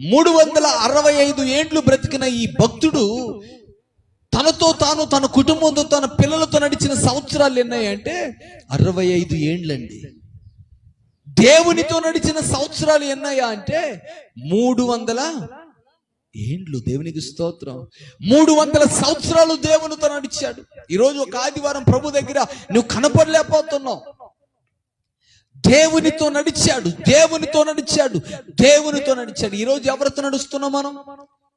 మూడు వందల అరవై ఐదు ఏండ్లు బ్రతికిన ఈ భక్తుడు తనతో తాను తన కుటుంబంతో తన పిల్లలతో నడిచిన సంవత్సరాలు ఎన్నాయంటే అరవై ఐదు ఏండ్లండి. దేవునితో నడిచిన సంవత్సరాలు ఎన్నాయా అంటే మూడు వందల ఏండ్లు. దేవునికి స్తోత్రం. మూడు వందల సంవత్సరాలు దేవునితో నడిచాడు. ఈరోజు ఒక ఆదివారం ప్రభు దగ్గర నువ్వు కనపడలేకపోతున్నావు. దేవునితో నడిచాడు దేవునితో నడిచాడు దేవునితో నడిచాడు. ఈరోజు ఎవరితో నడుస్తున్నాం మనం?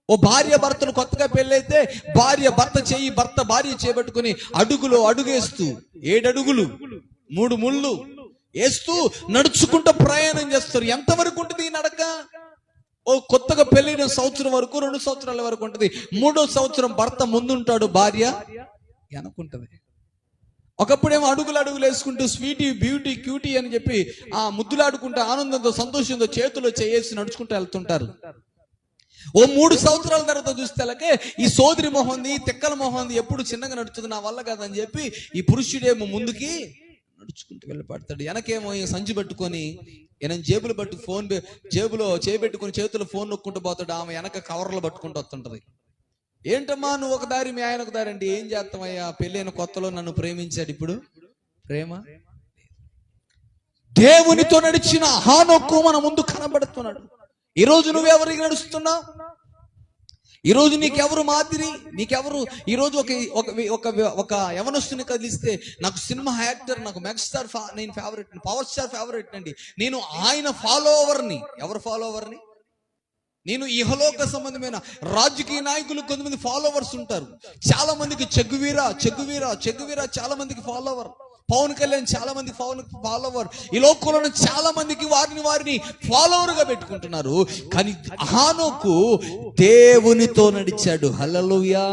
ఓ భార్య భర్తలు కొత్తగా పెళ్ళైతే భార్య భర్త చేయి భర్త భార్య చేపట్టుకుని అడుగులో అడుగేస్తూ ఏడడుగులు మూడు ముళ్ళు వేస్తూ నడుచుకుంటూ ప్రయాణం చేస్తారు. ఎంతవరకు ఉంటుంది ఈ నడక? ఓ కొత్తగా పెళ్ళిన సంవత్సరం వరకు రెండు సంవత్సరాల వరకు ఉంటుంది. మూడో సంవత్సరం భర్త ముందుంటాడు భార్య వెనకుంటది. ఒకప్పుడేమో అడుగులు అడుగులు వేసుకుంటూ స్వీటీ బ్యూటీ క్యూటీ అని చెప్పి ఆ ముద్దులాడుకుంటూ ఆనందంతో సంతోషంతో చేతిలో చేసి నడుచుకుంటూ వెళ్తుంటారు. ఓ మూడు సంవత్సరాల తర్వాత చూస్తేలకే ఈ సోదరి మొహంది తిక్కల మొహంది ఎప్పుడు చిన్నగా నడుస్తుంది నా వల్ల కాదని చెప్పి ఈ పురుషుడేమో ముందుకి నడుచుకుంటూ వెళ్ళిపడతాడు వెనకేమో ఈ సంచి పట్టుకొని ఈయన జేబులు పట్టు ఫోన్ జేబులో చేపెట్టుకుని చేతులు ఫోన్ నొక్కుంటూ పోతాడు ఆమె వెనక కవర్లు పట్టుకుంటూ వస్తుంటది. ఏంటమ్మా నువ్వు ఒక దారి మీ ఆయన ఒక దారి అంటే ఏం చేస్తామయ్యా పెళ్ళైన కొత్తలో నన్ను ప్రేమించాడు ఇప్పుడు? ప్రేమ? దేవునితో నడిచిన హానొక్కు మన ముందు కనబడుతున్నాడు. ఈ రోజు నువ్వెవరికి నడుస్తున్నావు? ఈరోజు నీకెవరు మాదిరి? నీకెవరు? ఈరోజు ఒక ఒక ఒక ఒక యవనస్తుని కదిలిస్తే నాకు సినిమా యాక్టర్ నాకు మెగాస్టార్ ఫా నేను ఫేవరెట్ పవర్ స్టార్ ఫేవరెట్ అండి. నేను ఆయన ఫాలోవర్ని. ఎవరు ఫాలోవర్ని? నేను ఇహలోక సంబంధమైన రాజకీయ నాయకులు కొంతమంది ఫాలోవర్స్ ఉంటారు. చాలా మందికి చెగువీరా చెగువీరా చెగువీరా చాలా మందికి ఫాలోవర్ పవన్ కళ్యాణ్ చాలా మంది పవన్ ఫాలోవర్ ఈ లోకంలో చాలా మందికి వారిని వారిని ఫాలోవర్గా పెట్టుకుంటున్నారు. కానీ హానోకు దేవునితో నడిచాడు. హలలుయా